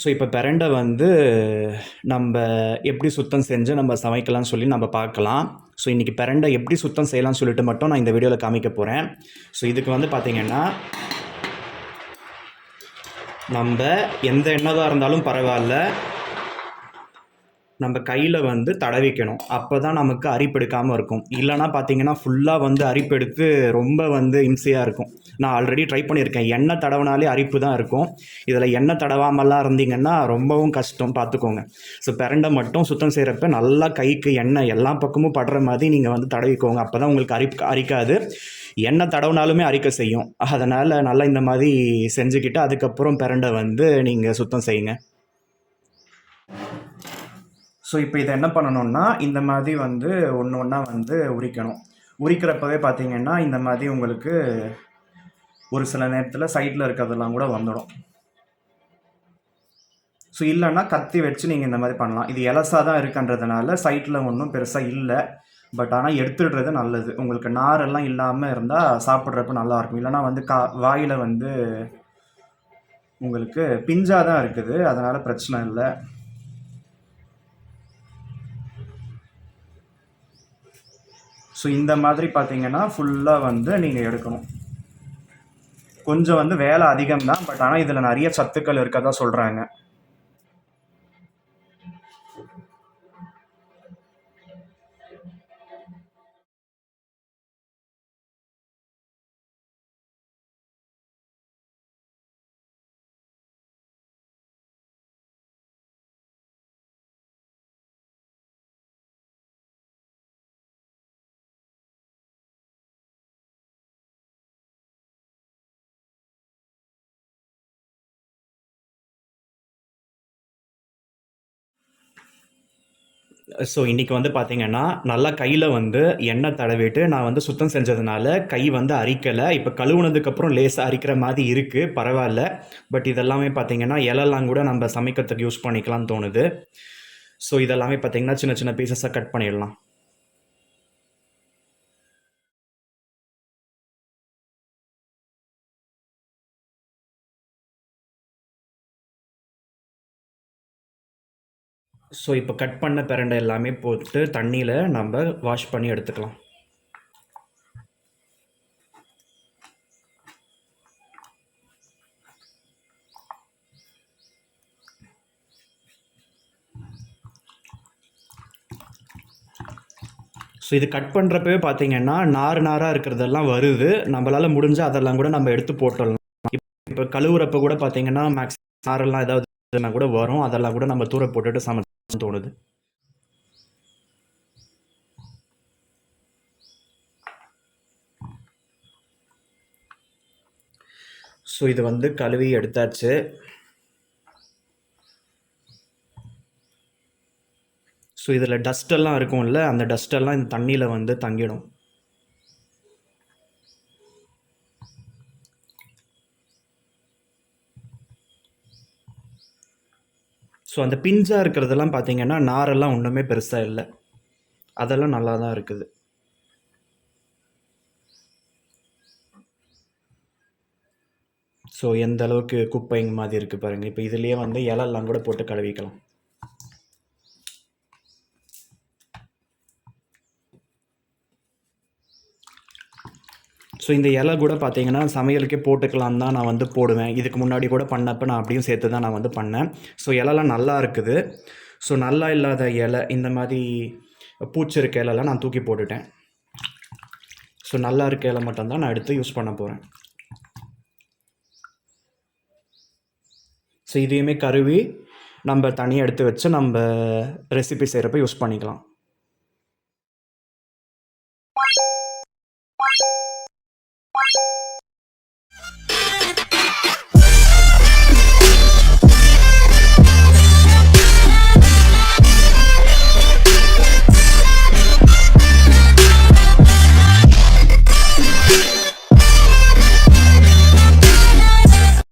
So இப்போ பிரண்டை வந்து நம்ம எப்படி சுத்தம் செஞ்சு நம்ம சமைக்கலாம்னு சொல்லி நம்ம பார்க்கலாம். ஸோ இன்றைக்கி பிரண்டை எப்படி சுத்தம் செய்யலாம்னு சொல்லிட்டு மட்டும் நான் இந்த வீடியோவில் காமிக்க போகிறேன் ஸோ இதுக்கு வந்து பார்த்திங்கன்னா நம்ம எந்த எண்ணெயாக இருந்தாலும் பரவாயில்ல. நம்ம கையில் வந்து தடவிக்கணும். அப்போ தான் நமக்கு அரிப்பெடுக்காமல் இருக்கும். இல்லைனா பார்த்தீங்கன்னா ஃபுல்லாக வந்து அரிப்பெடுத்து ரொம்ப வந்து இம்சையாக இருக்கும். நான் ஆல்ரெடி ட்ரை பண்ணியிருக்கேன். எண்ணெய் தடவினாலே அரிப்பு தான் இருக்கும். இதில் எண்ணெய் தடவாமலாம் இருந்தீங்கன்னா ரொம்பவும் கஷ்டம். பார்த்துக்கோங்க ஸோ பிரண்டை மட்டும் சுத்தம் செய்கிறப்ப நல்லா கைக்கு எண்ணெய் எல்லா பக்கமும் படுற மாதிரி நீங்கள் வந்து தடவிக்கோங்க. அப்போ தான் உங்களுக்கு அரி அரிக்காது. எண்ணெய் தடவினாலுமே அரிக்க செய்யும். அதனால் நல்லா இந்த மாதிரி செஞ்சுக்கிட்டு அதுக்கப்புறம் பிரண்டை வந்து நீங்கள் சுத்தம் செய்யுங்க. ஸோ இப்போ இதை என்ன பண்ணணும்னா இந்த மாதிரி வந்து ஒன்று ஒன்றா வந்து உரிக்கணும். உரிக்கிறப்பவே பார்த்தீங்கன்னா இந்த மாதிரி உங்களுக்கு ஒரு சில நேரத்தில் சைடில் இருக்கிறதெல்லாம் கூட வந்துடும். ஸோ இல்லைன்னா கத்தி வச்சு நீங்கள் இந்த மாதிரி பண்ணலாம். இது எலசாக தான் இருக்குன்றதுனால சைட்டில் ஒன்றும் பெருசாக இல்லை. பட் ஆனால் எடுத்துடுறது நல்லது. உங்களுக்கு நாரெல்லாம் இல்லாமல் இருந்தால் சாப்பிட்றப்ப நல்லாயிருக்கும் இல்லைனா வந்து கா வாயில் வந்து உங்களுக்கு பிஞ்சாக தான் இருக்குது. அதனால் பிரச்சனை இல்லை. ஸோ இந்த மாதிரி பார்த்தீங்கன்னா ஃபுல்லாக வந்து நீங்கள் எடுக்கணும். கொஞ்சம் வந்து வேலை அதிகம் தான் பட் ஆனால் இதில் நிறைய சத்துக்கள் இருக்கதா சொல்கிறாங்க ஸோ இன்றைக்கி வந்து பார்த்தீங்கன்னா நல்லா கையில் வந்து எண்ணெய் தடவிட்டு நான் வந்து சுத்தம் செஞ்சதுனால கை வந்து அரிக்கலை. இப்போ கழுவுனதுக்கப்புறம் லேசாக அரிக்கிற மாதிரி இருக்குது பரவாயில்ல. பட் இதெல்லாமே பார்த்தீங்கன்னா இலெல்லாம் கூட நம்ம சமைக்கிறதுக்கு யூஸ் பண்ணிக்கலாம்னு தோணுது. ஸோ இதெல்லாமே பார்த்தீங்கன்னா சின்ன சின்ன பீசஸாக கட் பண்ணிடலாம். ஸோ இப்போ கட் பண்ண பிரண்டை எல்லாமே போட்டு தண்ணியில் நம்ம வாஷ் பண்ணி எடுத்துக்கலாம். ஸோ இது கட் பண்ணுறப்பவே பார்த்தீங்கன்னா நார் நாராக இருக்கிறதெல்லாம் வருது. நம்மளால் முடிஞ்ச அதெல்லாம் கூட நம்ம எடுத்து போட்டுடலாம். இப்போ கழுவுறப்ப கூட பார்த்தீங்கன்னா மேக்ஸ் நாரெல்லாம் ஏதாவது இதெல்லாம் கூட வரும். அதெல்லாம் கூட நம்ம தூர போட்டுட்டு சமைச்சு தோணுது. ஸோ இது வந்து கழுவி எடுத்தாச்சு. ஸோ இதில் டஸ்டெல்லாம் இருக்கும்ல அந்த டஸ்டெல்லாம் இந்த தண்ணியில் வந்து தங்கிடும். ஸோ அந்த பிஞ்சாக இருக்கிறதெல்லாம் பார்த்தீங்கன்னா நாரெல்லாம் ஒன்றுமே பெருசாக இல்லை. அதெல்லாம் நல்லா தான் இருக்குது. ஸோ எந்த அளவுக்கு குப்பைங்க மாதிரி இருக்குது பாருங்கள் இப்போ இதுலேயே வந்து இலெல்லாம் கூட போட்டு கழுவிக்கலாம். ஸோ இந்த இலை கூட பார்த்தீங்கன்னா சமையலுக்கே போட்டுக்கலாம் தான் நான் வந்து போடுவேன். இதுக்கு முன்னாடி கூட பண்ணப்போ நான் அப்படியும் சேர்த்து தான் நான் வந்து பண்ணேன். ஸோ இலைலாம் நல்லா இருக்குது. ஸோ நல்லா இல்லாத இலை இந்த மாதிரி பூச்சி இருக்க இலைலாம் நான் தூக்கி போட்டுட்டேன். ஸோ நல்லா இருக்க இலை மட்டும்தான் நான் எடுத்து யூஸ் பண்ண போகிறேன் ஸோ இதையுமே கருவி நம்ம தனியாக எடுத்து வச்சு நம்ம ரெசிபி செய்கிறப்ப யூஸ் பண்ணிக்கலாம்.